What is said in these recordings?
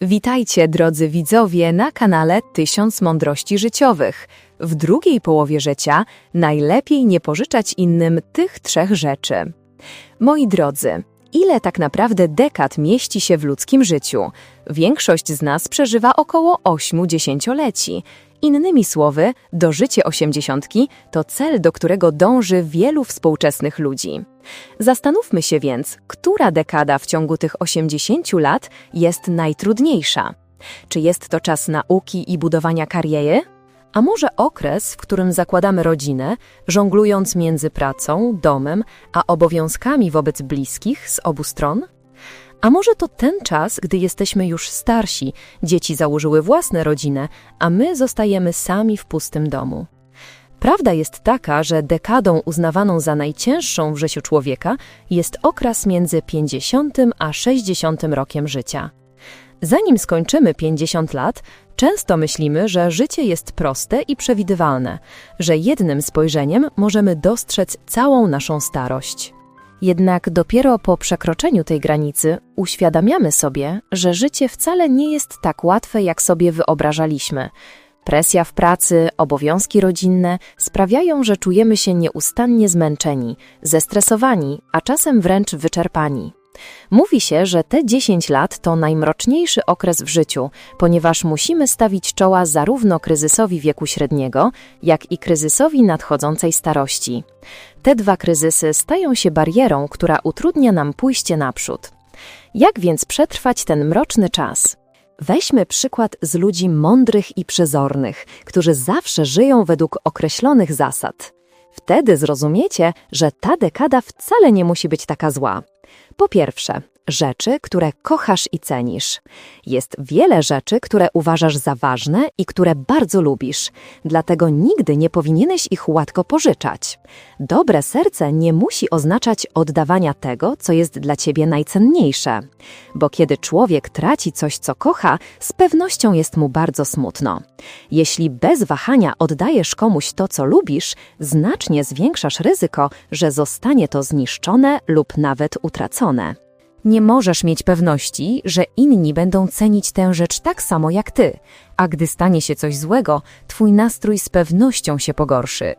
Witajcie, drodzy widzowie, na kanale Tysiąc Mądrości Życiowych. W drugiej połowie życia najlepiej nie pożyczać innym tych trzech rzeczy. Moi drodzy, ile tak naprawdę dekad mieści się w ludzkim życiu? Większość z nas przeżywa około 8-10 leci. Innymi słowy, dożycie osiemdziesiątki to cel, do którego dąży wielu współczesnych ludzi. Zastanówmy się więc, która dekada w ciągu tych 80 lat jest najtrudniejsza. Czy jest to czas nauki i budowania kariery? A może okres, w którym zakładamy rodzinę, żonglując między pracą, domem, a obowiązkami wobec bliskich z obu stron? A może to ten czas, gdy jesteśmy już starsi, dzieci założyły własne rodziny, a my zostajemy sami w pustym domu? Prawda jest taka, że dekadą uznawaną za najcięższą w życiu człowieka jest okres między 50 a 60 rokiem życia. Zanim skończymy 50 lat, często myślimy, że życie jest proste i przewidywalne, że jednym spojrzeniem możemy dostrzec całą naszą starość. Jednak dopiero po przekroczeniu tej granicy uświadamiamy sobie, że życie wcale nie jest tak łatwe, jak sobie wyobrażaliśmy. Presja w pracy, obowiązki rodzinne sprawiają, że czujemy się nieustannie zmęczeni, zestresowani, a czasem wręcz wyczerpani. Mówi się, że te 10 lat to najmroczniejszy okres w życiu, ponieważ musimy stawić czoła zarówno kryzysowi wieku średniego, jak i kryzysowi nadchodzącej starości. Te dwa kryzysy stają się barierą, która utrudnia nam pójście naprzód. Jak więc przetrwać ten mroczny czas? Weźmy przykład z ludzi mądrych i przezornych, którzy zawsze żyją według określonych zasad. Wtedy zrozumiecie, że ta dekada wcale nie musi być taka zła. Po pierwsze, rzeczy, które kochasz i cenisz. Jest wiele rzeczy, które uważasz za ważne i które bardzo lubisz, dlatego nigdy nie powinieneś ich łatwo pożyczać. Dobre serce nie musi oznaczać oddawania tego, co jest dla ciebie najcenniejsze, bo kiedy człowiek traci coś, co kocha, z pewnością jest mu bardzo smutno. Jeśli bez wahania oddajesz komuś to, co lubisz, znacznie zwiększasz ryzyko, że zostanie to zniszczone lub nawet utracone nie możesz mieć pewności, że inni będą cenić tę rzecz tak samo jak ty, a gdy stanie się coś złego, twój nastrój z pewnością się pogorszy.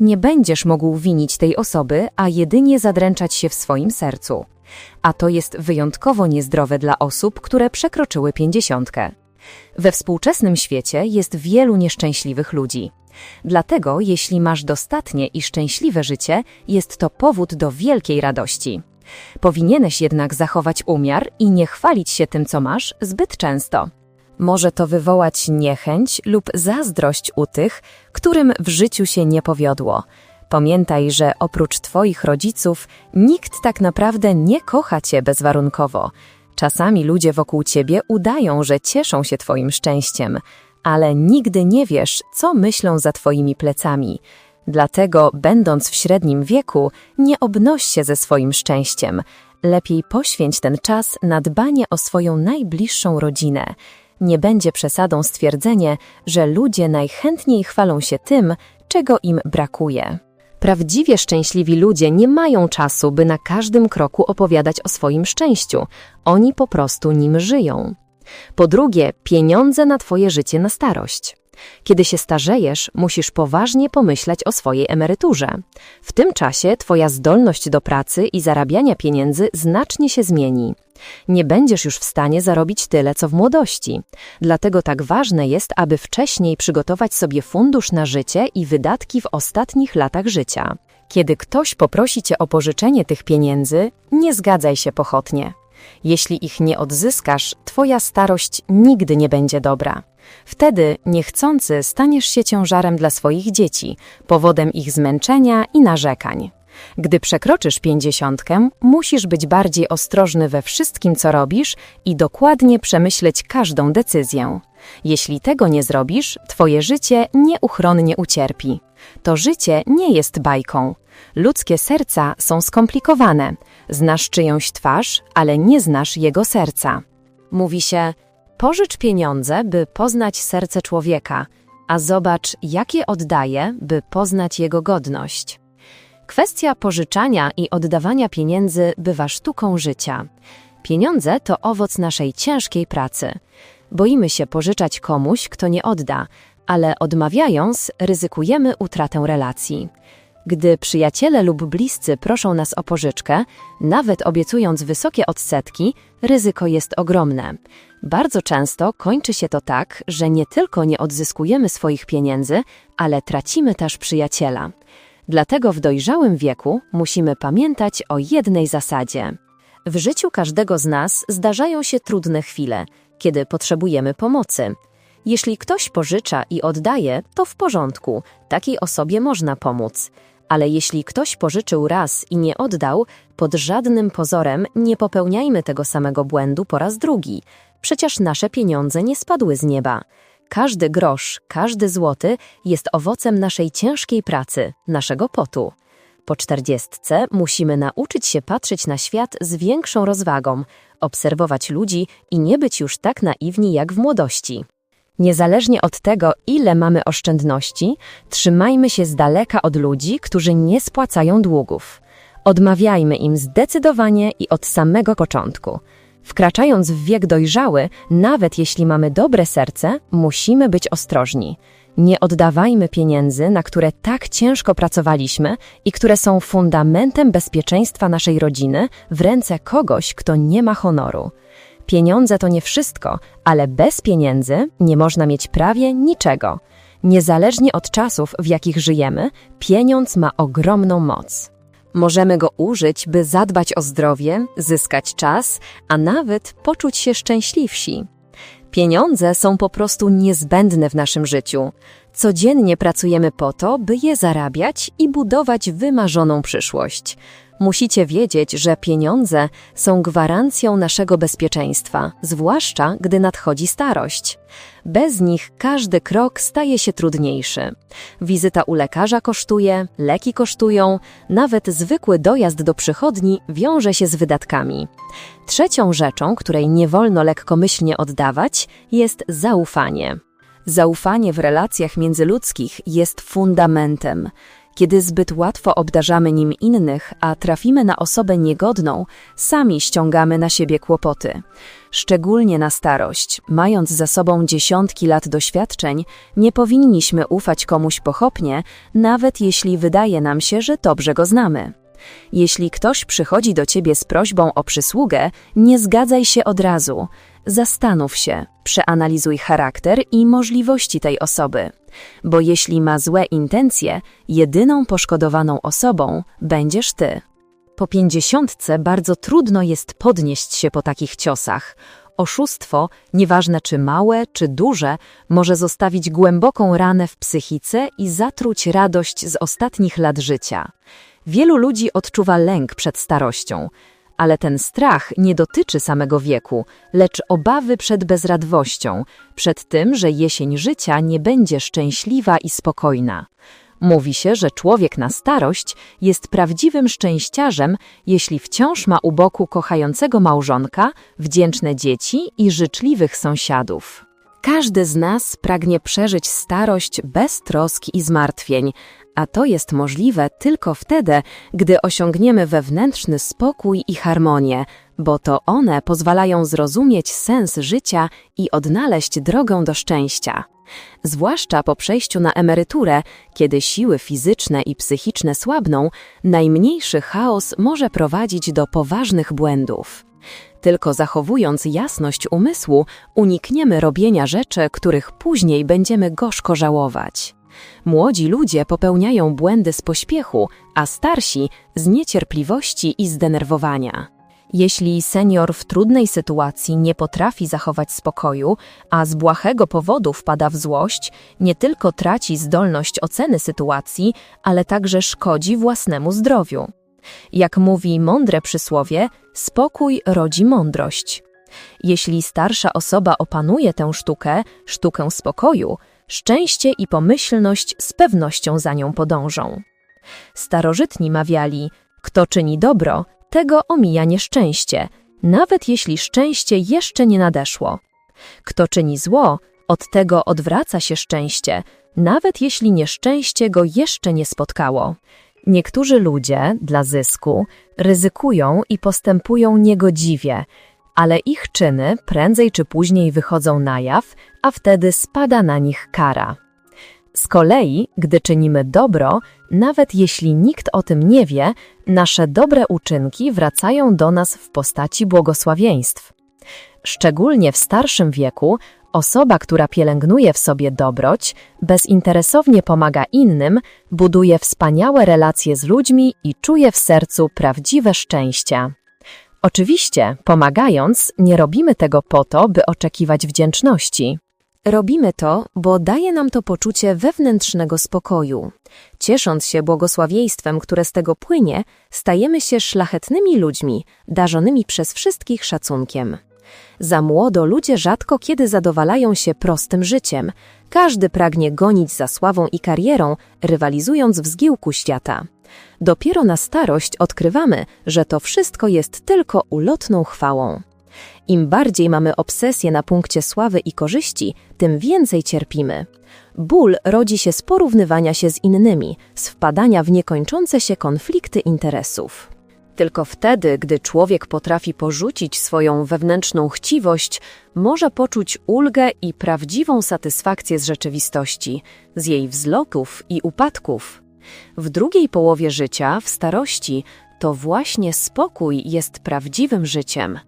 Nie będziesz mógł winić tej osoby, a jedynie zadręczać się w swoim sercu. A to jest wyjątkowo niezdrowe dla osób, które przekroczyły pięćdziesiątkę. We współczesnym świecie jest wielu nieszczęśliwych ludzi. Dlatego, jeśli masz dostatnie i szczęśliwe życie, jest to powód do wielkiej radości. Powinieneś jednak zachować umiar i nie chwalić się tym, co masz, zbyt często. Może to wywołać niechęć lub zazdrość u tych, którym w życiu się nie powiodło. Pamiętaj, że oprócz Twoich rodziców nikt tak naprawdę nie kocha Cię bezwarunkowo. Czasami ludzie wokół Ciebie udają, że cieszą się Twoim szczęściem, ale nigdy nie wiesz, co myślą za Twoimi plecami. Dlatego, będąc w średnim wieku, nie obnoś się ze swoim szczęściem. Lepiej poświęć ten czas na dbanie o swoją najbliższą rodzinę. Nie będzie przesadą stwierdzenie, że ludzie najchętniej chwalą się tym, czego im brakuje. Prawdziwie szczęśliwi ludzie nie mają czasu, by na każdym kroku opowiadać o swoim szczęściu. Oni po prostu nim żyją. Po drugie, pieniądze na Twoje życie na starość. Kiedy się starzejesz, musisz poważnie pomyśleć o swojej emeryturze. W tym czasie Twoja zdolność do pracy i zarabiania pieniędzy znacznie się zmieni. Nie będziesz już w stanie zarobić tyle, co w młodości. Dlatego tak ważne jest, aby wcześniej przygotować sobie fundusz na życie i wydatki w ostatnich latach życia. Kiedy ktoś poprosi cię o pożyczenie tych pieniędzy, nie zgadzaj się pochopnie. Jeśli ich nie odzyskasz, twoja starość nigdy nie będzie dobra. Wtedy niechcący staniesz się ciężarem dla swoich dzieci, powodem ich zmęczenia i narzekań. Gdy przekroczysz pięćdziesiątkę, musisz być bardziej ostrożny we wszystkim, co robisz i dokładnie przemyśleć każdą decyzję. Jeśli tego nie zrobisz, twoje życie nieuchronnie ucierpi. To życie nie jest bajką. Ludzkie serca są skomplikowane. Znasz czyjąś twarz, ale nie znasz jego serca. Mówi się, Pożycz pieniądze, by poznać serce człowieka, a zobacz, jakie oddaje, by poznać jego godność. Kwestia pożyczania i oddawania pieniędzy bywa sztuką życia. Pieniądze to owoc naszej ciężkiej pracy. Boimy się pożyczać komuś, kto nie odda, ale odmawiając, ryzykujemy utratę relacji. Gdy przyjaciele lub bliscy proszą nas o pożyczkę, nawet obiecując wysokie odsetki, ryzyko jest ogromne. Bardzo często kończy się to tak, że nie tylko nie odzyskujemy swoich pieniędzy, ale tracimy też przyjaciela. Dlatego w dojrzałym wieku musimy pamiętać o jednej zasadzie. W życiu każdego z nas zdarzają się trudne chwile, kiedy potrzebujemy pomocy. Jeśli ktoś pożycza i oddaje, to w porządku, takiej osobie można pomóc. Ale jeśli ktoś pożyczył raz i nie oddał, pod żadnym pozorem nie popełniajmy tego samego błędu po raz drugi. Przecież nasze pieniądze nie spadły z nieba. Każdy grosz, każdy złoty jest owocem naszej ciężkiej pracy, naszego potu. Po czterdziestce musimy nauczyć się patrzeć na świat z większą rozwagą, obserwować ludzi i nie być już tak naiwni jak w młodości. Niezależnie od tego, ile mamy oszczędności, trzymajmy się z daleka od ludzi, którzy nie spłacają długów. Odmawiajmy im zdecydowanie i od samego początku. Wkraczając w wiek dojrzały, nawet jeśli mamy dobre serce, musimy być ostrożni. Nie oddawajmy pieniędzy, na które tak ciężko pracowaliśmy i które są fundamentem bezpieczeństwa naszej rodziny, w ręce kogoś, kto nie ma honoru. Pieniądze to nie wszystko, ale bez pieniędzy nie można mieć prawie niczego. Niezależnie od czasów, w jakich żyjemy, pieniądz ma ogromną moc. Możemy go użyć, by zadbać o zdrowie, zyskać czas, a nawet poczuć się szczęśliwsi. Pieniądze są po prostu niezbędne w naszym życiu. Codziennie pracujemy po to, by je zarabiać i budować wymarzoną przyszłość. Musicie wiedzieć, że pieniądze są gwarancją naszego bezpieczeństwa, zwłaszcza gdy nadchodzi starość. Bez nich każdy krok staje się trudniejszy. Wizyta u lekarza kosztuje, leki kosztują, nawet zwykły dojazd do przychodni wiąże się z wydatkami. Trzecią rzeczą, której nie wolno lekkomyślnie oddawać, jest zaufanie. Zaufanie w relacjach międzyludzkich jest fundamentem. Kiedy zbyt łatwo obdarzamy nim innych, a trafimy na osobę niegodną, sami ściągamy na siebie kłopoty. Szczególnie na starość, mając za sobą dziesiątki lat doświadczeń, nie powinniśmy ufać komuś pochopnie, nawet jeśli wydaje nam się, że dobrze go znamy. Jeśli ktoś przychodzi do ciebie z prośbą o przysługę, nie zgadzaj się od razu. Zastanów się, przeanalizuj charakter i możliwości tej osoby, bo jeśli ma złe intencje, jedyną poszkodowaną osobą będziesz ty. Po pięćdziesiątce bardzo trudno jest podnieść się po takich ciosach. Oszustwo, nieważne czy małe, czy duże, może zostawić głęboką ranę w psychice i zatruć radość z ostatnich lat życia. Wielu ludzi odczuwa lęk przed starością, ale ten strach nie dotyczy samego wieku, lecz obawy przed bezradwością, przed tym, że jesień życia nie będzie szczęśliwa i spokojna. Mówi się, że człowiek na starość jest prawdziwym szczęściarzem, jeśli wciąż ma u boku kochającego małżonka, wdzięczne dzieci i życzliwych sąsiadów. Każdy z nas pragnie przeżyć starość bez troski i zmartwień, a to jest możliwe tylko wtedy, gdy osiągniemy wewnętrzny spokój i harmonię, bo to one pozwalają zrozumieć sens życia i odnaleźć drogę do szczęścia. Zwłaszcza po przejściu na emeryturę, kiedy siły fizyczne i psychiczne słabną, najmniejszy chaos może prowadzić do poważnych błędów. Tylko zachowując jasność umysłu, unikniemy robienia rzeczy, których później będziemy gorzko żałować. Młodzi ludzie popełniają błędy z pośpiechu, a starsi z niecierpliwości i zdenerwowania. Jeśli senior w trudnej sytuacji nie potrafi zachować spokoju, a z błahego powodu wpada w złość, nie tylko traci zdolność oceny sytuacji, ale także szkodzi własnemu zdrowiu. Jak mówi mądre przysłowie, spokój rodzi mądrość. Jeśli starsza osoba opanuje tę sztukę, sztukę spokoju, szczęście i pomyślność z pewnością za nią podążą. Starożytni mawiali, kto czyni dobro, tego omija nieszczęście, nawet jeśli szczęście jeszcze nie nadeszło. Kto czyni zło, od tego odwraca się szczęście, nawet jeśli nieszczęście go jeszcze nie spotkało. Niektórzy ludzie dla zysku ryzykują i postępują niegodziwie, ale ich czyny prędzej czy później wychodzą na jaw, a wtedy spada na nich kara. Z kolei, gdy czynimy dobro, nawet jeśli nikt o tym nie wie, nasze dobre uczynki wracają do nas w postaci błogosławieństw. Szczególnie w starszym wieku osoba, która pielęgnuje w sobie dobroć, bezinteresownie pomaga innym, buduje wspaniałe relacje z ludźmi i czuje w sercu prawdziwe szczęście. Oczywiście, pomagając, nie robimy tego po to, by oczekiwać wdzięczności. Robimy to, bo daje nam to poczucie wewnętrznego spokoju. Ciesząc się błogosławieństwem, które z tego płynie, stajemy się szlachetnymi ludźmi, darzonymi przez wszystkich szacunkiem. Za młodo ludzie rzadko kiedy zadowalają się prostym życiem. Każdy pragnie gonić za sławą i karierą, rywalizując w zgiełku świata. Dopiero na starość odkrywamy, że to wszystko jest tylko ulotną chwałą. Im bardziej mamy obsesję na punkcie sławy i korzyści, tym więcej cierpimy. Ból rodzi się z porównywania się z innymi, z wpadania w niekończące się konflikty interesów. Tylko wtedy, gdy człowiek potrafi porzucić swoją wewnętrzną chciwość, może poczuć ulgę i prawdziwą satysfakcję z rzeczywistości, z jej wzlotów i upadków. W drugiej połowie życia, w starości, to właśnie spokój jest prawdziwym życiem.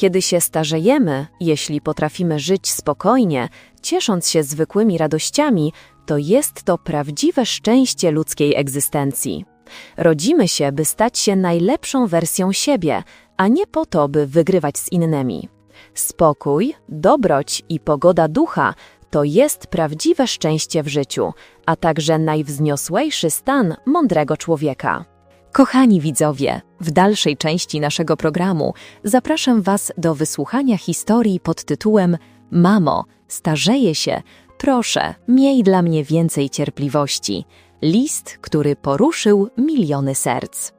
Kiedy się starzejemy, jeśli potrafimy żyć spokojnie, ciesząc się zwykłymi radościami, to jest to prawdziwe szczęście ludzkiej egzystencji. Rodzimy się, by stać się najlepszą wersją siebie, a nie po to, by wygrywać z innymi. Spokój, dobroć i pogoda ducha to jest prawdziwe szczęście w życiu, a także najwzniosłejszy stan mądrego człowieka. Kochani widzowie, w dalszej części naszego programu zapraszam Was do wysłuchania historii pod tytułem Mamo, starzeję się, proszę, miej dla mnie więcej cierpliwości. List, który poruszył miliony serc.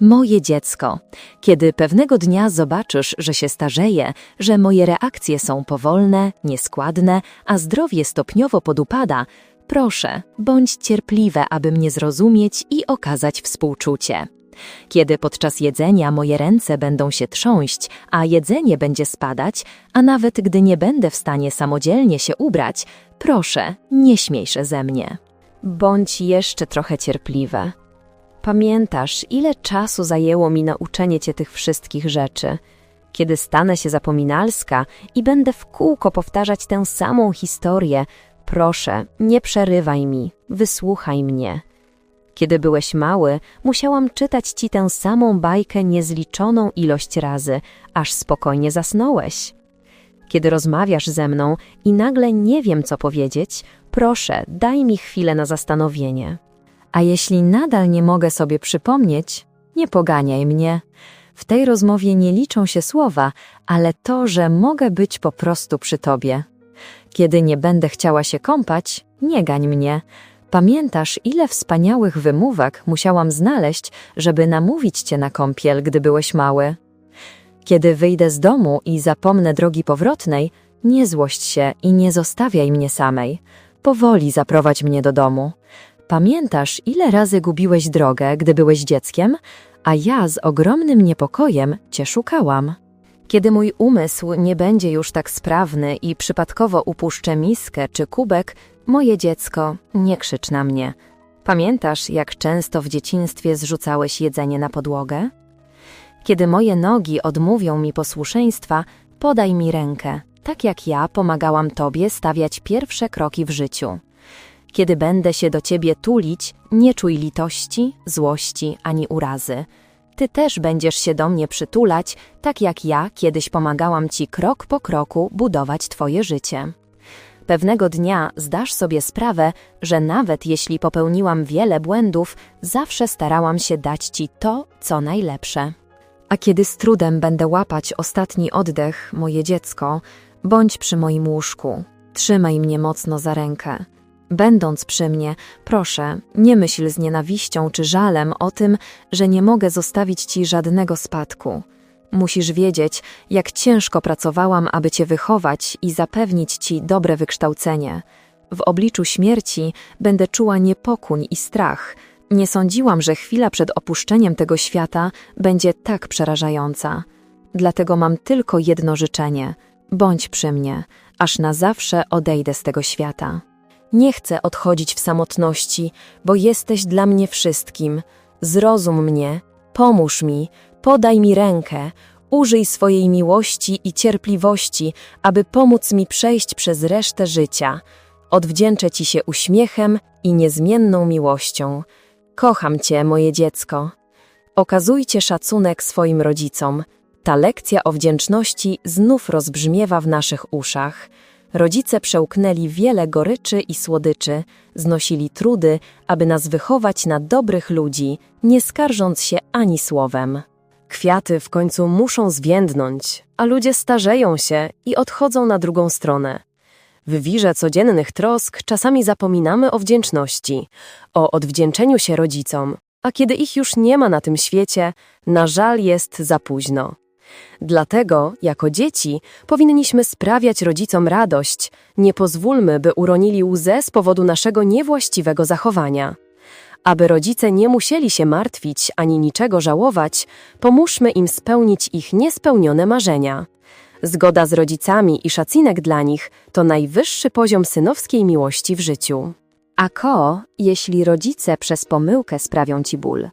Moje dziecko, kiedy pewnego dnia zobaczysz, że się starzeję, że moje reakcje są powolne, nieskładne, a zdrowie stopniowo podupada, proszę, bądź cierpliwe, aby mnie zrozumieć i okazać współczucie. Kiedy podczas jedzenia moje ręce będą się trząść, a jedzenie będzie spadać, a nawet gdy nie będę w stanie samodzielnie się ubrać, proszę, nie śmiej się ze mnie. Bądź jeszcze trochę cierpliwe. Pamiętasz, ile czasu zajęło mi nauczenie cię tych wszystkich rzeczy? Kiedy stanę się zapominalska i będę w kółko powtarzać tę samą historię, proszę, nie przerywaj mi, wysłuchaj mnie. Kiedy byłeś mały, musiałam czytać ci tę samą bajkę niezliczoną ilość razy, aż spokojnie zasnąłeś. Kiedy rozmawiasz ze mną i nagle nie wiem, co powiedzieć, proszę, daj mi chwilę na zastanowienie. A jeśli nadal nie mogę sobie przypomnieć, nie poganiaj mnie. W tej rozmowie nie liczą się słowa, ale to, że mogę być po prostu przy tobie. Kiedy nie będę chciała się kąpać, nie gań mnie. Pamiętasz, ile wspaniałych wymówek musiałam znaleźć, żeby namówić cię na kąpiel, gdy byłeś mały? Kiedy wyjdę z domu i zapomnę drogi powrotnej, nie złość się i nie zostawiaj mnie samej. Powoli zaprowadź mnie do domu. Pamiętasz, ile razy gubiłeś drogę, gdy byłeś dzieckiem, a ja z ogromnym niepokojem cię szukałam. Kiedy mój umysł nie będzie już tak sprawny i przypadkowo upuszczę miskę czy kubek, moje dziecko, nie krzycz na mnie. Pamiętasz, jak często w dzieciństwie zrzucałeś jedzenie na podłogę? Kiedy moje nogi odmówią mi posłuszeństwa, podaj mi rękę, tak jak ja pomagałam Tobie stawiać pierwsze kroki w życiu. Kiedy będę się do Ciebie tulić, nie czuj litości, złości ani urazy. Ty też będziesz się do mnie przytulać, tak jak ja kiedyś pomagałam Ci krok po kroku budować Twoje życie. Pewnego dnia zdasz sobie sprawę, że nawet jeśli popełniłam wiele błędów, zawsze starałam się dać Ci to, co najlepsze. A kiedy z trudem będę łapać ostatni oddech, moje dziecko, bądź przy moim łóżku, trzymaj mnie mocno za rękę. Będąc przy mnie, proszę, nie myśl z nienawiścią czy żalem o tym, że nie mogę zostawić ci żadnego spadku. Musisz wiedzieć, jak ciężko pracowałam, aby cię wychować i zapewnić ci dobre wykształcenie. W obliczu śmierci będę czuła niepokój i strach. Nie sądziłam, że chwila przed opuszczeniem tego świata będzie tak przerażająca. Dlatego mam tylko jedno życzenie: bądź przy mnie, aż na zawsze odejdę z tego świata. Nie chcę odchodzić w samotności, bo jesteś dla mnie wszystkim. Zrozum mnie, pomóż mi, podaj mi rękę, użyj swojej miłości i cierpliwości, aby pomóc mi przejść przez resztę życia. Odwdzięczę Ci się uśmiechem i niezmienną miłością. Kocham Cię, moje dziecko. Okazujcie szacunek swoim rodzicom. Ta lekcja o wdzięczności znów rozbrzmiewa w naszych uszach. Rodzice przełknęli wiele goryczy i słodyczy, znosili trudy, aby nas wychować na dobrych ludzi, nie skarżąc się ani słowem. Kwiaty w końcu muszą zwiędnąć, a ludzie starzeją się i odchodzą na drugą stronę. W wirze codziennych trosk czasami zapominamy o wdzięczności, o odwdzięczeniu się rodzicom, a kiedy ich już nie ma na tym świecie, na żal jest za późno. Dlatego, jako dzieci, powinniśmy sprawiać rodzicom radość, nie pozwólmy, by uronili łzę z powodu naszego niewłaściwego zachowania. Aby rodzice nie musieli się martwić ani niczego żałować, pomóżmy im spełnić ich niespełnione marzenia. Zgoda z rodzicami i szacunek dla nich to najwyższy poziom synowskiej miłości w życiu. A ko, jeśli rodzice przez pomyłkę sprawią ci ból?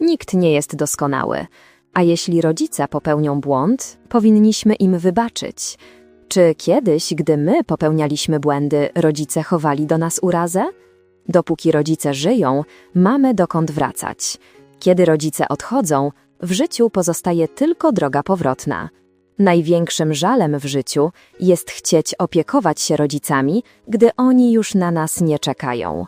Nikt nie jest doskonały, a jeśli rodzice popełnią błąd, powinniśmy im wybaczyć. Czy kiedyś, gdy my popełnialiśmy błędy, rodzice chowali do nas urazę? Dopóki rodzice żyją, mamy dokąd wracać. Kiedy rodzice odchodzą, w życiu pozostaje tylko droga powrotna. Największym żalem w życiu jest chcieć opiekować się rodzicami, gdy oni już na nas nie czekają.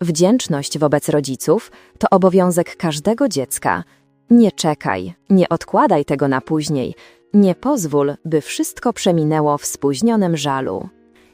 Wdzięczność wobec rodziców to obowiązek każdego dziecka. Nie czekaj, nie odkładaj tego na później, nie pozwól, by wszystko przeminęło w spóźnionym żalu.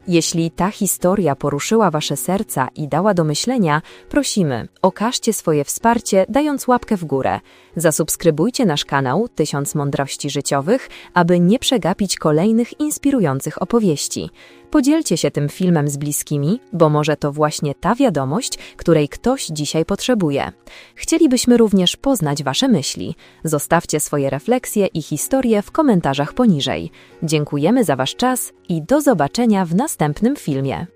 Jeśli ta historia poruszyła Wasze serca i dała do myślenia, prosimy, okażcie swoje wsparcie, dając łapkę w górę. Zasubskrybujcie nasz kanał Tysiąc Mądrości Życiowych, aby nie przegapić kolejnych inspirujących opowieści. Podzielcie się tym filmem z bliskimi, bo może to właśnie ta wiadomość, której ktoś dzisiaj potrzebuje. Chcielibyśmy również poznać Wasze myśli. Zostawcie swoje refleksje i historie w komentarzach poniżej. Dziękujemy za Wasz czas i do zobaczenia w następnym filmie.